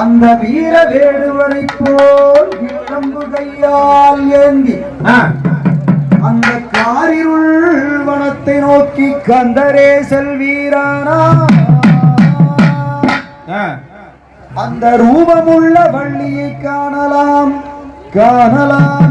அந்த வீர வேடுவரை போல் விளம்பு கையால் ஏந்தி அந்த காரிருள் வனத்தை நோக்கி கந்தரே செல்வீரானா அந்த ரூபமுள்ள வள்ளியை காணலாம் காணலாம்.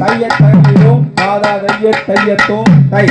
தையத்தையோ தாதா தையத்தையத்தோ தை